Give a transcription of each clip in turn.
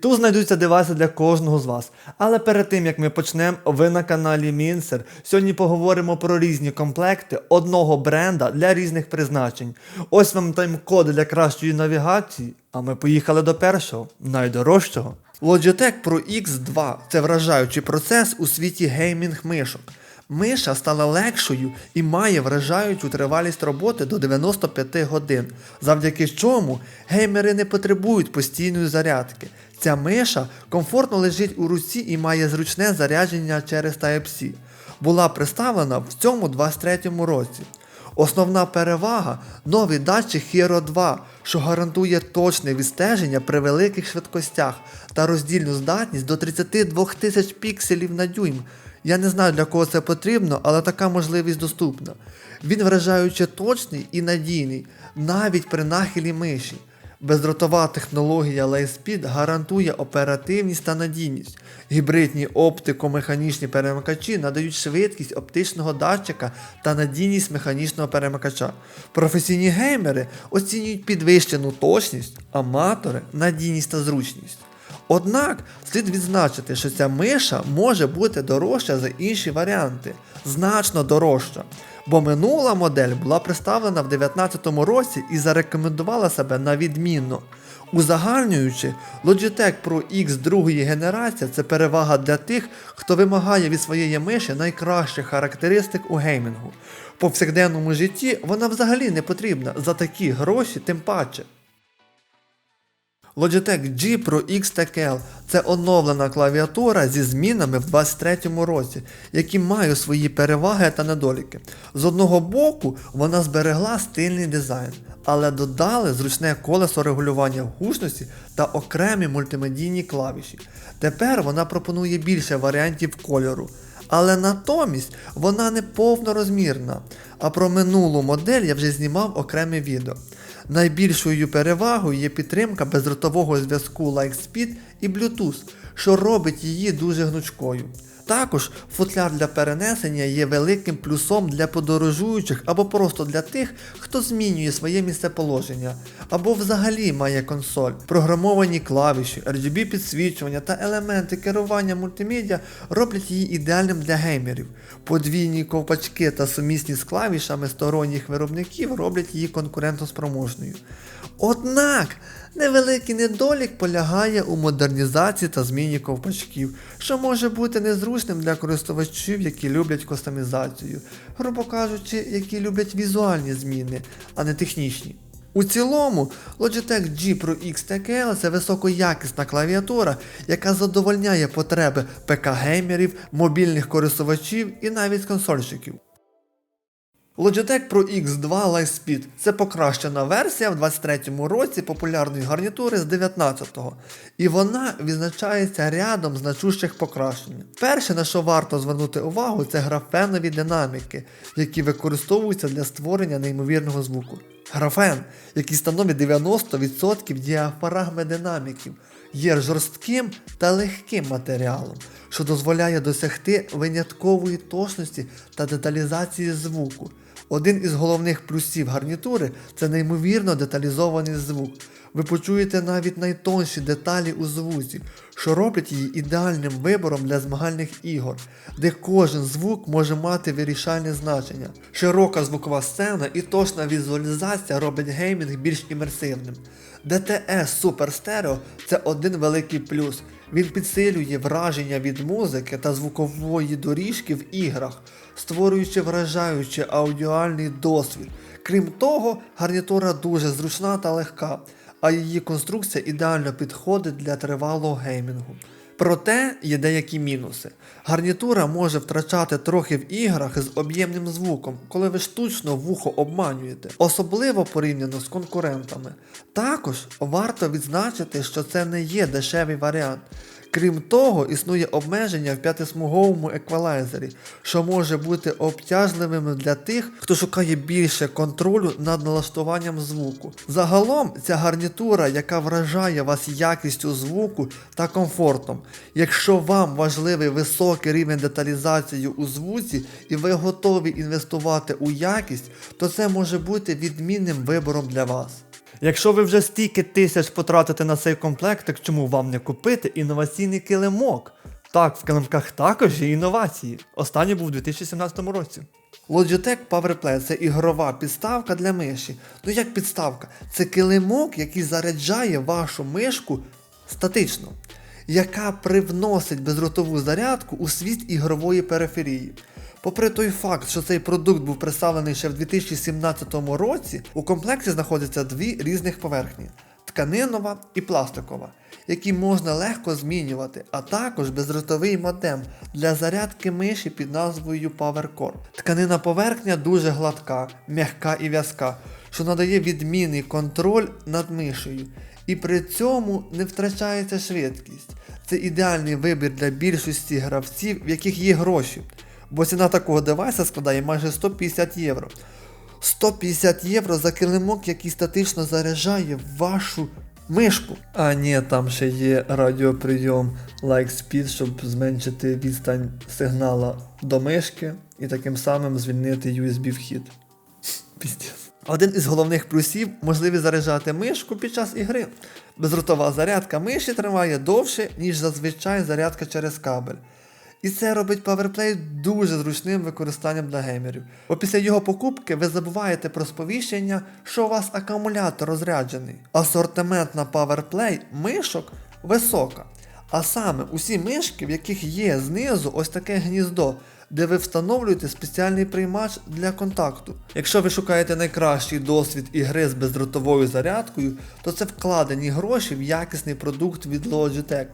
тут знайдуться девайси для кожного з вас. Але перед тим як ми почнемо, ви на каналі Мінсер. Сьогодні поговоримо про різні комплекти одного бренда для різних призначень. Ось вам тайм-код для кращої навігації. А ми поїхали до першого, найдорожчого. Logitech Pro X2 це вражаючий процес у світі геймінг мишок. Миша стала легшою і має вражаючу тривалість роботи до 95 годин, завдяки чому геймери не потребують постійної зарядки. Ця миша комфортно лежить у руці і має зручне зарядження через Type-C. Була представлена в цьому 23 році. Основна перевага новий датчик Hero 2, що гарантує точне відстеження при великих швидкостях та роздільну здатність до 32 тисяч пікселів на дюйм. Я не знаю для кого це потрібно, але така можливість доступна. Він вражаюче точний і надійний, навіть при нахилі миші. Бездротова технологія Lightspeed гарантує оперативність та надійність. Гібридні оптико-механічні перемикачі надають швидкість оптичного датчика та надійність механічного перемикача. Професійні геймери оцінюють підвищену точність, аматори надійність та зручність. Однак слід відзначити, що ця миша може бути дорожча за інші варіанти, значно дорожча. Бо минула модель була представлена в 2019 році і зарекомендувала себе на відмінно. Узагальнюючи, Logitech Pro X другої генерації це перевага для тих, хто вимагає від своєї миші найкращих характеристик у геймінгу. В повсякденному житті вона взагалі не потрібна за такі гроші, тим паче. Logitech G Pro X TKL – це оновлена клавіатура зі змінами в 2023 році, які мають свої переваги та недоліки. З одного боку, вона зберегла стильний дизайн, але додали зручне колесо регулювання гучності та окремі мультимедійні клавіші. Тепер вона пропонує більше варіантів кольору. Але натомість вона не повнорозмірна. А про минулу модель я вже знімав окреме відео. Найбільшою перевагою є підтримка бездротового зв'язку Lightspeed і Bluetooth, що робить її дуже гнучкою. Також футляр для перенесення є великим плюсом для подорожуючих або просто для тих, хто змінює своє місцеположення, або взагалі має консоль. Програмовані клавіші, RGB підсвічування та елементи керування мультимедіа роблять її ідеальним для геймерів. Подвійні ковпачки та сумісні з клавішами сторонніх виробників роблять її конкурентоспроможною. Однак невеликий недолік полягає у модернізації та зміні ковпачків, що може бути незручним для користувачів, які люблять кастомізацію, грубо кажучи, які люблять візуальні зміни, а не технічні. У цілому, Logitech G Pro X TKL це високоякісна клавіатура, яка задовольняє потреби ПК-геймерів, мобільних користувачів і навіть консольщиків. Logitech Pro X2 Lightspeed – це покращена версія в 23-му році популярної гарнітури з 19-го, і вона відзначається рядом значущих покращень. Перше, на що варто звернути увагу, це графенові динаміки, які використовуються для створення неймовірного звуку. Графен, який становить 90% діафрагми динаміків, є жорстким та легким матеріалом, що дозволяє досягти виняткової точності та деталізації звуку. Один із головних плюсів гарнітури це неймовірно деталізований звук. Ви почуєте навіть найтонші деталі у звуці, що роблять її ідеальним вибором для змагальних ігор, де кожен звук може мати вирішальне значення. Широка звукова сцена і точна візуалізація роблять геймінг більш імерсивним. DTS Super Stereo – це один великий плюс. Він підсилює враження від музики та звукової доріжки в іграх, створюючи вражаючий аудіальний досвід. Крім того, гарнітура дуже зручна та легка, а її конструкція ідеально підходить для тривалого геймінгу. Проте є деякі мінуси. Гарнітура може втрачати трохи в іграх з об'ємним звуком, коли ви штучно вухо обманюєте, особливо порівняно з конкурентами. Також варто відзначити, що це не є дешевий варіант. Крім того, існує обмеження в п'ятисмуговому еквалайзері, що може бути обтяжливим для тих, хто шукає більше контролю над налаштуванням звуку. Загалом, ця гарнітура, яка вражає вас якістю звуку та комфортом. Якщо вам важливий високий рівень деталізації у звуці і ви готові інвестувати у якість, то це може бути відмінним вибором для вас. Якщо ви вже стільки тисяч потратите на цей комплект, так чому вам не купити інноваційний килимок? Так, в килимках також є інновації. Останній був у 2017 році. Logitech PowerPlay це ігрова підставка для миші. Ну як підставка? Це килимок, який заряджає вашу мишку статично, яка привносить бездротову зарядку у світ ігрової периферії. Попри той факт, що цей продукт був представлений ще в 2017 році, у комплекті знаходяться дві різних поверхні тканинова і пластикова, які можна легко змінювати, а також бездротовий модем для зарядки миші під назвою PowerCore. Тканина поверхня дуже гладка, м'яка і в'язка, що надає відмінний контроль над мишею. І при цьому не втрачається швидкість. Це ідеальний вибір для більшості гравців, в яких є гроші. Бо ціна такого девайса складає майже 150 євро. 150 євро за килимок, який статично заряджає вашу мишку. А ні, там ще є радіоприйом Like Speed, щоб зменшити відстань сигнала до мишки і таким самим звільнити USB вхід. Один із головних плюсів можливість заряджати мишку під час ігри. Безротова зарядка миші триває довше, ніж зазвичай зарядка через кабель. І це робить PowerPlay дуже зручним використанням для геймерів. Бо після його покупки ви забуваєте про сповіщення, що у вас акумулятор розряджений. Асортимент на PowerPlay мишок висока. А саме усі мишки, в яких є знизу ось таке гніздо, де ви встановлюєте спеціальний приймач для контакту. Якщо ви шукаєте найкращий досвід ігри з бездротовою зарядкою, то це вкладені гроші в якісний продукт від Logitech.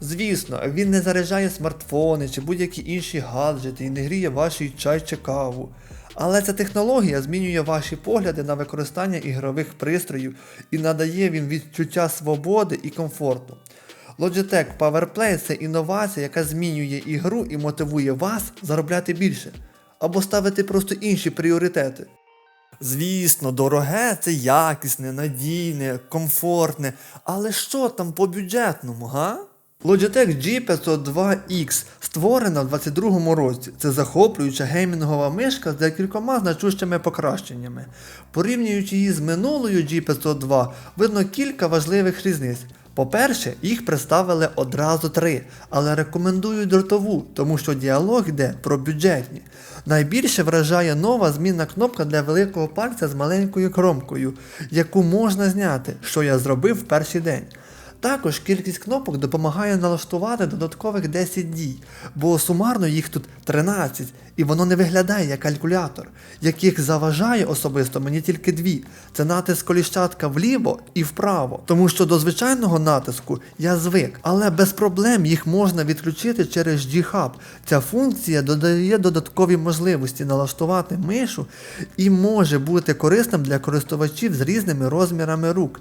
Звісно, він не заряджає смартфони чи будь-які інші гаджети і не гріє ваш чай чи каву. Але ця технологія змінює ваші погляди на використання ігрових пристроїв і надає їм відчуття свободи і комфорту. Logitech PowerPlay це інновація, яка змінює ігру і мотивує вас заробляти більше або ставити просто інші пріоритети. Звісно, дороге це якісне, надійне, комфортне, але що там по бюджетному, га? Logitech G502X створена в 22-му році. Це захоплююча геймінгова мишка з декількома значущими покращеннями. Порівнюючи її з минулою G502, видно кілька важливих різниць. По-перше, їх представили одразу три, але рекомендую дротову, тому що діалог йде про бюджетні. Найбільше вражає нова змінна кнопка для великого пальця з маленькою кромкою, яку можна зняти, що я зробив в перший день. Також кількість кнопок допомагає налаштувати додаткових 10 дій, бо сумарно їх тут 13, і воно не виглядає як калькулятор, яких заважає особисто мені тільки дві. Це натиск коліщатка вліво і вправо. Тому що до звичайного натиску я звик, але без проблем їх можна відключити через G-Hub. Ця функція додає додаткові можливості налаштувати мишу і може бути корисним для користувачів з різними розмірами рук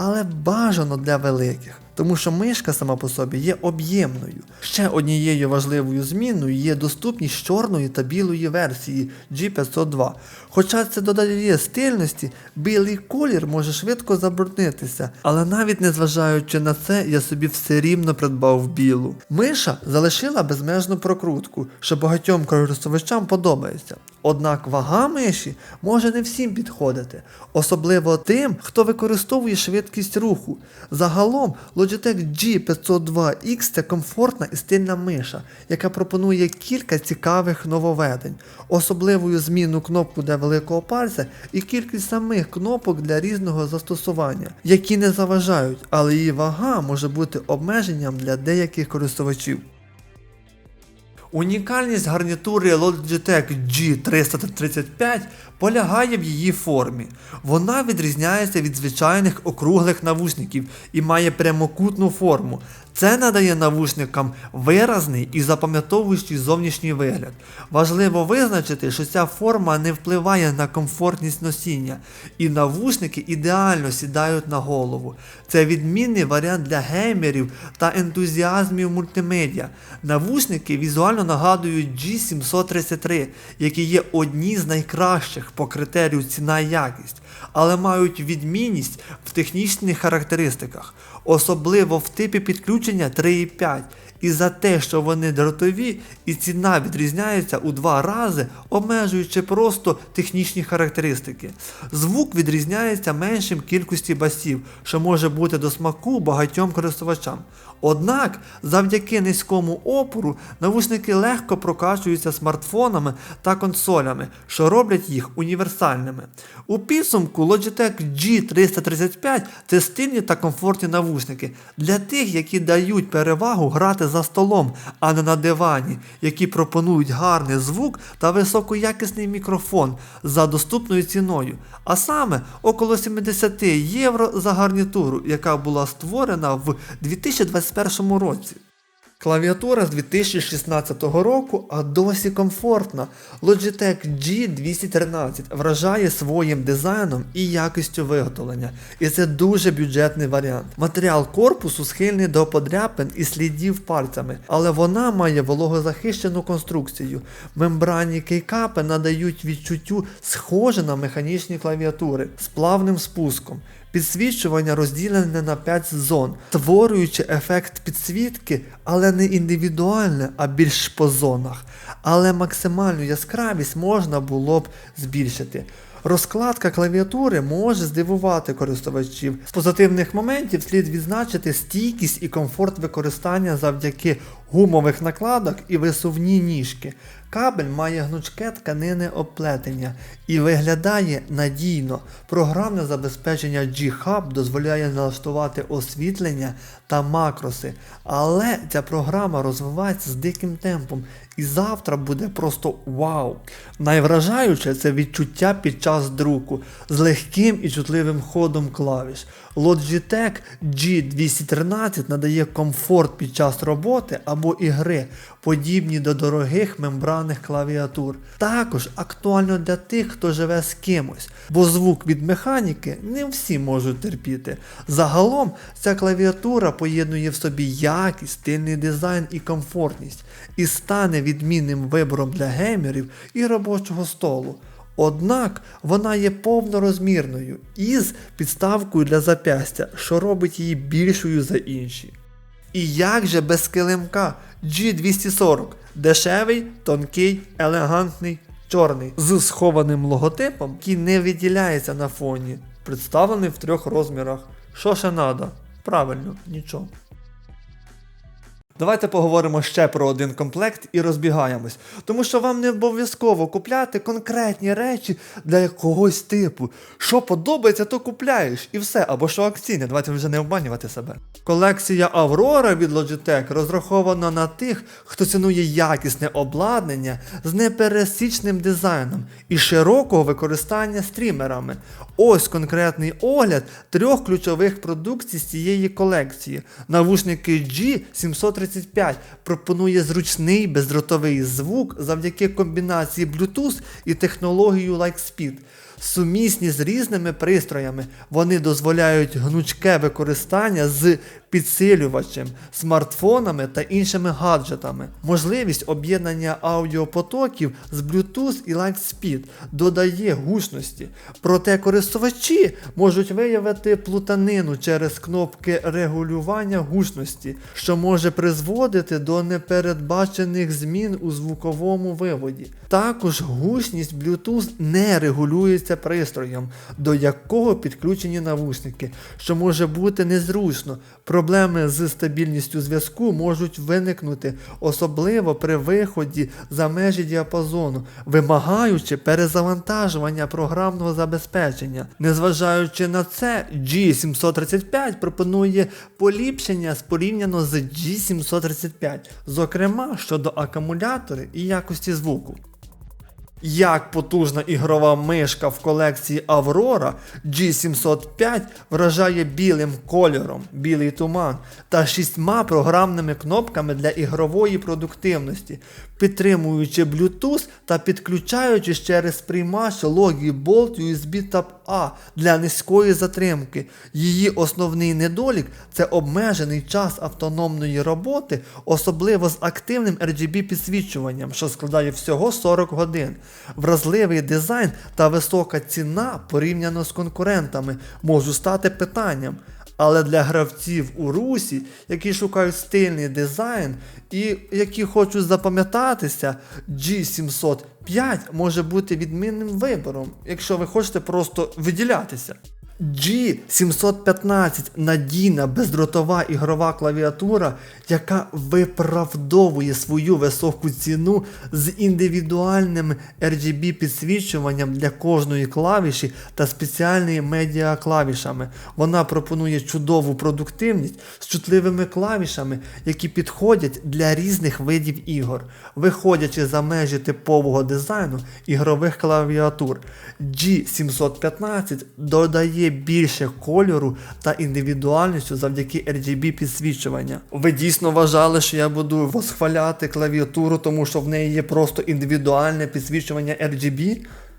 але бажано для великих, тому що мишка сама по собі є об'ємною. Ще однією важливою зміною є доступність чорної та білої версії G502. Хоча це додає стильності, білий колір може швидко забруднитися, але навіть незважаючи на це, я собі все рівно придбав білу. Миша залишила безмежну прокрутку, що багатьом користувачам подобається. Однак вага миші може не всім підходити, особливо тим, хто використовує швидкість руху. Загалом Logitech G502X це комфортна і стильна миша, яка пропонує кілька цікавих нововведень, особливою зміну кнопку для великого пальця і кількість самих кнопок для різного застосування, які не заважають, але її вага може бути обмеженням для деяких користувачів. Унікальність гарнітури Logitech G335 полягає в її формі. Вона відрізняється від звичайних округлих навушників і має прямокутну форму. Це надає навушникам виразний і запам'ятовуючий зовнішній вигляд. Важливо визначити, що ця форма не впливає на комфортність носіння, і навушники ідеально сідають на голову. Це відмінний варіант для геймерів та ентузіазмів мультимедіа. Навушники візуально нагадують G733, які є одні з найкращих по критерію ціна і якість, але мають відмінність в технічних характеристиках, особливо в типі підключення 3.5 І за те, що вони дротові, і ціна відрізняється у два рази, обмежуючи просто технічні характеристики. Звук відрізняється меншим кількості басів, що може бути до смаку багатьом користувачам. Однак, завдяки низькому опору, навушники легко прокачуються смартфонами та консолями, що роблять їх універсальними. У підсумку Logitech G335 це стильні та комфортні навушники для тих, які дають перевагу грати за столом, а не на дивані, які пропонують гарний звук та високоякісний мікрофон за доступною ціною, а саме около 70 євро за гарнітуру, яка була створена в 2021 році. Клавіатура з 2016 року, а досі комфортна. Logitech G213 вражає своїм дизайном і якістю виготовлення. І це дуже бюджетний варіант. Матеріал корпусу схильний до подряпин і слідів пальцями, але вона має вологозахищену конструкцію. Мембранні кейкапи надають відчуттю схоже на механічні клавіатури з плавним спуском. Підсвічування розділене на 5 зон, створюючи ефект підсвітки, але не індивідуальне, а більш по зонах. Але максимальну яскравість можна було б збільшити. Розкладка клавіатури може здивувати користувачів. З позитивних моментів слід відзначити стійкість і комфорт використання завдяки гумових накладок і висувні ніжки. Кабель має гнучке тканине оплетення і виглядає надійно. Програмне забезпечення G-Hub дозволяє налаштувати освітлення та макроси, але ця програма розвивається з диким темпом і завтра буде просто вау. Найвражаюче це відчуття під час друку з легким і чутливим ходом клавіш. Logitech G213 надає комфорт під час роботи або ігри, подібні до дорогих мембранних клавіатур. Також актуально для тих, хто живе з кимось, бо звук від механіки не всі можуть терпіти. Загалом ця клавіатура поєднує в собі якість, стильний дизайн і комфортність, і стане відмінним вибором для геймерів і робочого столу. Однак вона є повнорозмірною із підставкою для запястя, що робить її більшою за інші. І як же без килимка G240 дешевий, тонкий, елегантний, чорний, з схованим логотипом, який не виділяється на фоні, представлений в трьох розмірах. Що ще надо? Правильно, нічого. Давайте поговоримо ще про один комплект і розбігаємось. Тому що вам не обов'язково купляти конкретні речі для якогось типу. Що подобається, то купляєш. І все, або що акційне, давайте вже не обманювати себе. Колекція Aurora від Logitech розрахована на тих, хто цінує якісне обладнання з непересічним дизайном і широкого використання стрімерами. Ось конкретний огляд трьох ключових продукцій з цієї колекції. Навушники G735 пропонує зручний бездротовий звук завдяки комбінації Bluetooth і технологію Lightspeed. Сумісні з різними пристроями, вони дозволяють гнучке використання з підсилювачем, смартфонами та іншими гаджетами. Можливість об'єднання аудіопотоків з Bluetooth і Lightspeed додає гучності. Проте користувачі можуть виявити плутанину через кнопки регулювання гучності, що може призводити до непередбачених змін у звуковому виводі. Також гучність Bluetooth не регулюється пристроєм, до якого підключені навушники, що може бути незручно. Проблеми з стабільністю зв'язку можуть виникнути, особливо при виході за межі діапазону, вимагаючи перезавантажування програмного забезпечення. Незважаючи на це, G735 пропонує поліпшення порівняно з G735, зокрема щодо акумулятори і якості звуку. Як потужна ігрова мишка в колекції Aurora G705 вражає білим кольором, білий туман та шістьма програмними кнопками для ігрової продуктивності, підтримуючи Bluetooth та підключаючись через приймач Logi Bolt USB Type-A для низької затримки. Її основний недолік це обмежений час автономної роботи, особливо з активним RGB підсвічуванням, що складає всього 40 годин. Вразливий дизайн та висока ціна порівняно з конкурентами можуть стати питанням. Але для гравців у русі, які шукають стильний дизайн і які хочуть запам'ятатися, G705 може бути відмінним вибором, якщо ви хочете просто виділятися. G715 надійна бездротова ігрова клавіатура, яка виправдовує свою високу ціну з індивідуальним RGB підсвічуванням для кожної клавіші та спеціальними медіа клавішами. Вона пропонує чудову продуктивність з чутливими клавішами, які підходять для різних видів ігор, виходячи за межі типового дизайну ігрових клавіатур. G715 додає більше кольору та індивідуальністю завдяки RGB підсвічування. Ви дійсно вважали, що я буду восхваляти клавіатуру, тому що в неї є просто індивідуальне підсвічування RGB?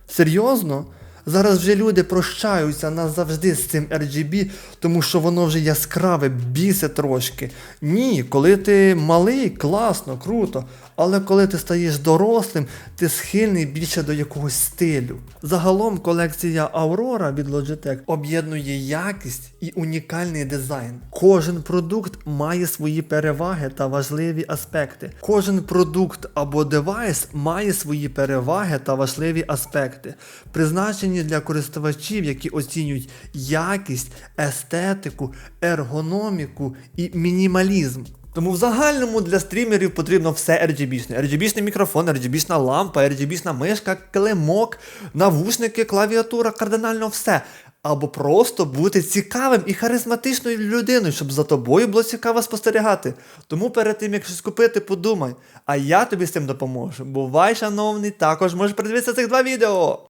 Серйозно? Зараз вже люди прощаються назавжди з цим RGB, тому що воно вже яскраве, бісить трошки. Ні, коли ти малий, класно, круто. Але коли ти стаєш дорослим, ти схильний більше до якогось стилю. Загалом колекція Aurora від Logitech об'єднує якість і унікальний дизайн. Кожен продукт має свої переваги та важливі аспекти. Кожен продукт або девайс має свої переваги та важливі аспекти, призначені для користувачів, які оцінюють якість, естетику, ергономіку і мінімалізм. Тому в загальному для стрімерів потрібно все RGB-шне. RGB-шний мікрофон, RGB-шна лампа, RGB-шна мишка, килимок, навушники, клавіатура, кардинально все. Або просто бути цікавим і харизматичною людиною, щоб за тобою було цікаво спостерігати. Тому перед тим, як щось купити, подумай, а я тобі з цим допоможу. Бувай, шановний, також можеш передивитися цих два відео.